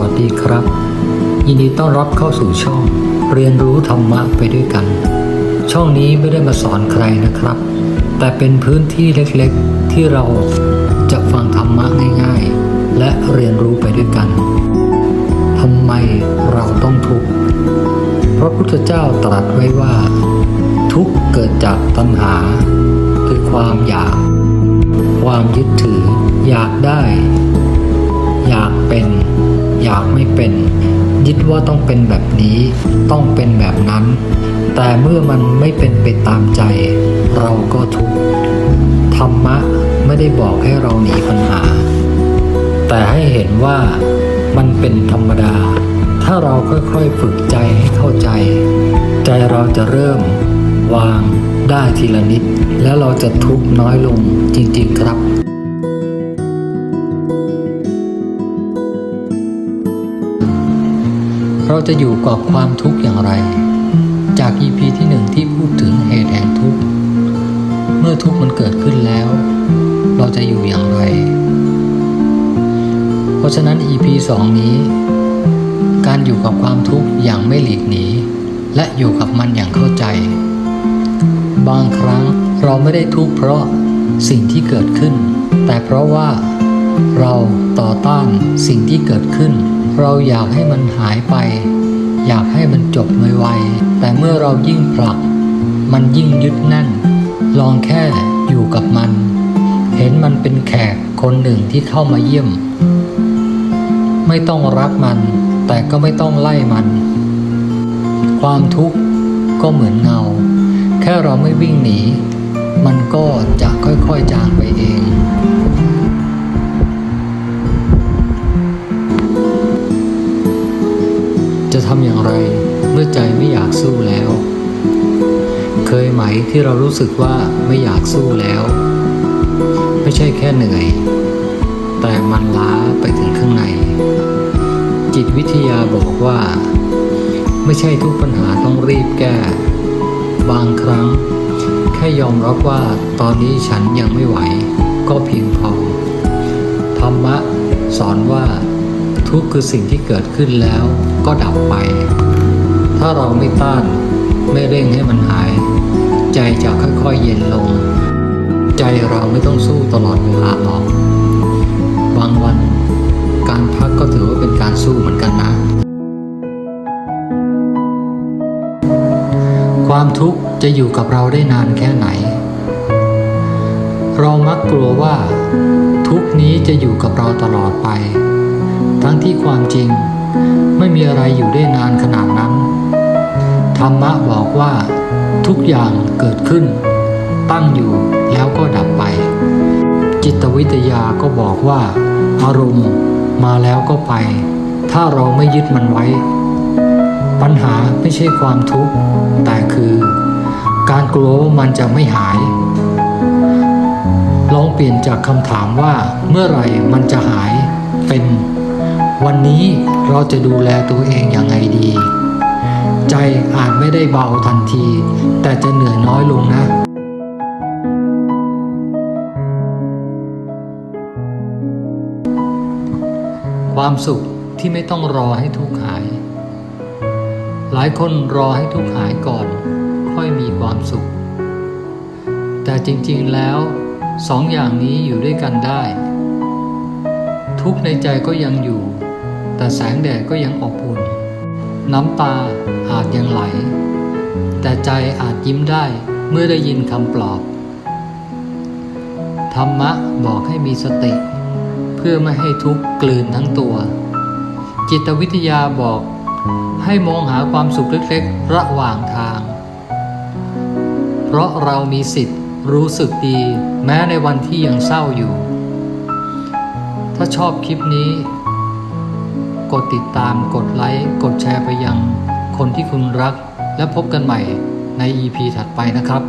วัสดีครับ ยินดีต้อนรับเข้าสู่ช่อง เรียนรู้ธรรมะไปด้วยกัน ช่องนี้ไม่ได้มาสอนใครนะครับ แต่เป็นพื้นที่เล็กๆ ที่เราจะฟังธรรมะง่ายๆ และเรียนรู้ไปด้วยกันทำไมเราต้องทุกข์พระพุทธเจ้าตรัสไว้ว่า ทุกข์เกิดจากตัณหา คือความอยาก ความยึดถือ อยากได้ อยากเป็น อยากไม่เป็น ยึดว่าต้องเป็นแบบนี้ ต้องเป็นแบบนั้น แต่เมื่อมันไม่เป็นไปตามใจ เราก็ทุกข์ธรรมะไม่ได้บอกให้เราหนีปัญหา แต่ให้เห็นว่ามันเป็นธรรมดา ถ้าเราค่อยๆฝึกใจให้เข้าใจ ใจเราจะเริ่ม วางได้ทีละนิด แล้วเราจะทุกข์น้อยลงจริงๆครับ เราจะอยู่กับความทุกข์อย่างไร จาก EP ที่หนึ่งที่พูดถึงเหตุแห่งทุกข์ เมื่อทุกข์มันเกิดขึ้นแล้ว เราจะอยู่อย่างไร เพราะฉะนั้น EP 2 นี้ การอยู่กับความทุกข์อย่างไม่หลีกหนี และอยู่กับมันอย่างเข้าใจ บางครั้งเราไม่ได้ทุกข์เพราะสิ่งที่เกิดขึ้น แต่เพราะว่าเราต่อต้านสิ่งที่เกิดขึ้น เราอยากให้มันหายไป อยากให้มันจบไวๆแต่เมื่อเรายิ่งผลัก มันยิ่งยึดแน่น ลองแค่อยู่กับมัน เห็นมันเป็นแขกคนหนึ่งที่เข้ามาเยี่ยม ไม่ต้องรักมัน แต่ก็ไม่ต้องไล่มัน ความทุกข์ก็เหมือนเงา แค่เราไม่วิ่งหนี มันก็จะค่อยๆจางไปเอง ทำอย่างไรเมื่อใจไม่อยากสู้แล้ว เคยไหมที่เรารู้สึกว่าไม่อยากสู้แล้ว ไม่ใช่แค่เหนื่อย แต่มันล้าไปถึงข้างใน จิตวิทยาบอกว่า ไม่ใช่ทุกปัญหาต้องรีบแก้ บางครั้ง แค่ยอมรับว่าตอนนี้ฉันยังไม่ไหว ก็เพียงพอ ธรรมะสอนว่าทุกข์คือสิ่งที่เกิดขึ้นแล้ว ก็ดับไป ถ้าเราไม่ต้านไม่เร่งให้มันหาย ใจจะค่อยๆเย็นลง ใจเราไม่ต้องสู้ตลอดเวลาหรอกบางวันการพักก็ถือว่าเป็นการสู้เหมือนกันนะ ความทุกข์จะอยู่กับเราได้นานแค่ไหน เรามักกลัวว่า ทุกข์นี้จะอยู่กับเราตลอดไป ทั้งที่ความจริง ไม่มีอะไรอยู่ได้นานขนาดนั้น ธรรมะบอกว่า ทุกอย่างเกิดขึ้น ตั้งอยู่แล้วก็ดับไป จิตวิทยาก็บอกว่า อารมณ์มาแล้วก็ไป ถ้าเราไม่ยึดมันไว้ ปัญหาไม่ใช่ความทุกข์แต่คือ การกลัวว่ามันจะไม่หายลองเปลี่ยนจากคำถามว่าเมื่อไหร่มันจะหายเป็น วันนี้เราจะดูแลตัวเองอย่างไงดี ใจอาจไม่ได้เบาทันที แต่จะเหนื่อยน้อยลงนะความสุขที่ไม่ต้องรอให้ทุกข์หาย หลายคนรอให้ทุกข์หายก่อน ค่อยมีความสุข แต่จริงๆแล้วสองอย่างนี้อยู่ด้วยกันได้ ทุกในใจก็ยังอยู่ แต่แสงแดดก็ยังอบอุ่น น้ำตาอาจยังไหล แต่ใจอาจยิ้มได้เมื่อได้ยินคำปลอบ ธรรมะบอกให้มีสติ เพื่อไม่ให้ทุกข์กลืนทั้งตัว จิตวิทยาบอกให้มองหาความสุขเล็กๆ ระหว่างทาง เพราะเรามีสิทธิ์รู้สึกดี แม้ในวันที่ยังเศร้าอยู่ ถ้าชอบคลิปนี้ กดติดตาม กดไลค์ กดแชร์ไปยัง คนที่คุณรัก และพบกันใหม่ใน EP ถัดไปนะครับ